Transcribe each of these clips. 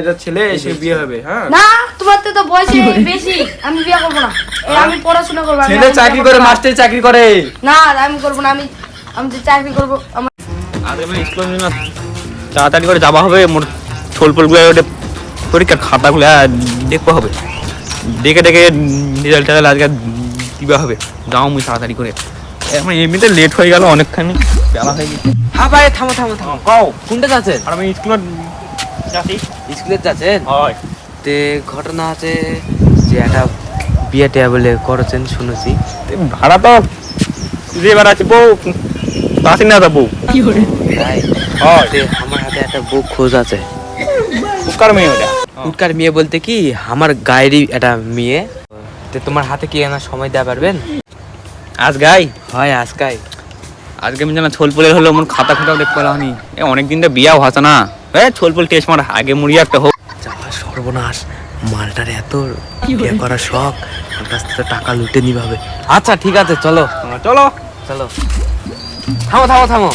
এটা ছেলে এসে বিয়ে হবে হ্যাঁ? না তোমার তো তো বয়সে বেশি আমি বিয়ে করব না। এই আমি পড়াশোনা করব ছেলে চাকরি করে। মাস্টারি চাকরি করে। না আমি করব না আমি আমি যে চাকরি করব আমার আগে আমি স্কুল না তাড়াতাড়ি করে যাওয়া হবে মোর ছোলপোলগুলো ওটা পরীক্ষার খাতাগুলো দেখতে হবে। দেখে দেখে রেজাল্ট টেজাল্ট আজকে দিবা হবে। যাও মুই তাড়াতাড়ি করে। এখন এমনিতে লেট হয়ে গেল অনেকখানি বেলা হয়ে গেছে। হ্যাঁ ভাই থামো থামো থামো। কও। কোনটা যাচ্ছেন আর আমি স্কুলে যাচ্ছি স্কুলে যাচ্ছেন? হয়। তে ঘটনা আছে যে একটা বিয়ে টেবলে করেছেন শুনেছি। ভাড়া তো এবার আছে বউ আসি না তা বউ? তাই হয়। আমার হাতে একটা বুক খোঁজ আছে। উপকার মেয়ে ওটা? উৎকার মেয়ে বলতে কি আমার গায়েরই একটা মেয়ে। তে তোমার হাতে কি আনার সময় দেওয়া পারবেন? আজ গাই? হয় আজ গাই। আজকে আমি জানা ছোলপোলের হলো মোর খাতা খাতাও দেখতে পেলাম এ অনেক দিন তো বিয়াও হচ্ছে না। এ ছোলপোল টেস্ট মার আগে মুড়ি একটা হোক। যাওয়া সর্বনাশ মালটার এত বিয়ে করার শখ ওর কাছ থেকে টাকা লুটে নিবে হবে। আচ্ছা ঠিক আছে চলো। চলো। চলো। থামো থামো থামো।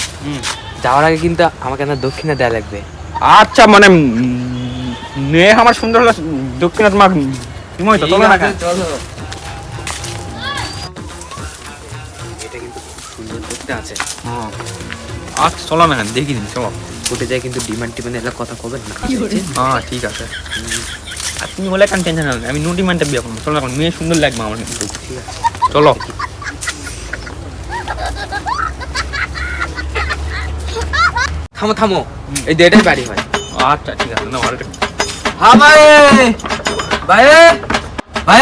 যাওয়ার আগে কিন্তু আমাকে না দক্ষিণা দেওয়া লাগবে। আচ্ছা মানে মেয়ে আমার সুন্দর হলো দক্ষিণাত মা তুমি চলো না চলো। এটা কিন্তু খুব সুন্দর দেখতে আছে। হ্যাঁ। চলো না দেখি দিন চলো। উঠে যায় কিন্তু ডিমান্ড টিমান্ড কথা কবেন না। হ্যাঁ ঠিক আছে। আর তুমি বলে কেন টেনশন হবে আমি নুটি মানটা বিয়ে করব। চলো এখন মেয়ে সুন্দর লাগবে আমার। কিন্তু ঠিক আছে। চলো। থামো থামো। এই বাড়ি হয়। আচ্ছা ঠিক আছে না ভালো হ্যাঁ ভাই। ভাই। ভাই।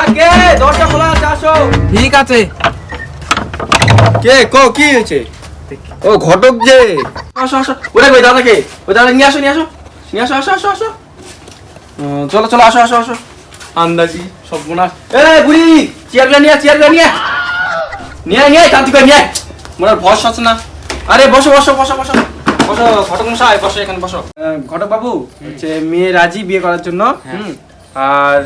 আগে দরজা খোলা আছে আসো। ঠিক আছে। কে? কো কি হয়েছে? ও ঘটক যে। আসো আসো। ওরে কই দাদাকে। ওই দাদা নিয়ে আসো নিয়ে আসো। নিয়ে আসো আসো আসো আসো। চলো চলো আসো আসো আসো। আন্দাজি সব বোনাস এ বুড়ি চেয়ারগুলো নিয়ে চেয়ারগুলো নিয়ে। নিয়ে নিয়ে করে নিয়ে। মোর আর আছে না? আরে বসো বসো বসো বসো। বসো ঘটক মশাই বসো এখানে বসো। ঘটক বাবু হচ্ছে মেয়ে রাজি বিয়ে করার জন্য। হুম। আর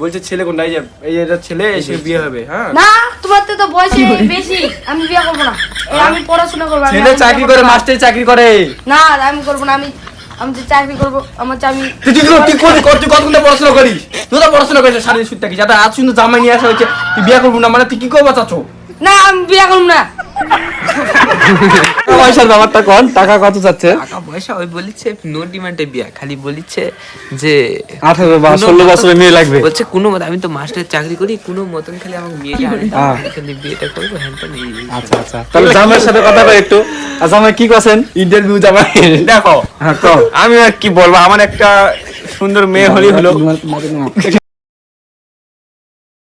বলছে ছেলে কোনটা এই যে এই যে এটা ছেলে এসে বিয়ে হবে হ্যাঁ? না তোমার তো তো বয়সে বেশি আমি বিয়ে করব না। এই আমি পড়াশোনা করব ছেলে চাকরি করে। মাস্টারি চাকরি করে। না আমি করব না আমি আমি যে চাকরি করব আমার আমি তুই তুই তুই কোন কর তুই কত ঘণ্টা পড়াশোনা করিস? তুই তো পড়াশোনা করিস সাড়ে সুদ থাকি যাতে আজ সুন্দর জামাই নিয়ে আসা হয়েছে তুই বিয়ে করব না মানে তুই কি করব চাচ্ছ না আমি বিয়ে করব না। পয়সার ব্যাপারটা কন? টাকা কত চাচ্ছে টাকা পয়সা ওই বলিছে নো ডিমান্ডে বিয়া। খালি বলিছে যে আঠারো বা ষোলো মেয়ে লাগবে। বলছে কোনো মত আমি তো মাস্টার চাকরি করি কোনো মতন খালি আমাকে আনতে হ্যাঁ। খালি বিয়েটা করব হ্যাঁ আচ্ছা আচ্ছা। তাহলে জামাইয়ের সাথে কথা কই একটু। আর জামাই কি করছেন? ইন্টারভিউ জামাই। দেখো হ্যাঁ আমি আর কি বলব আমার একটা সুন্দর মেয়ে হলেই হলো।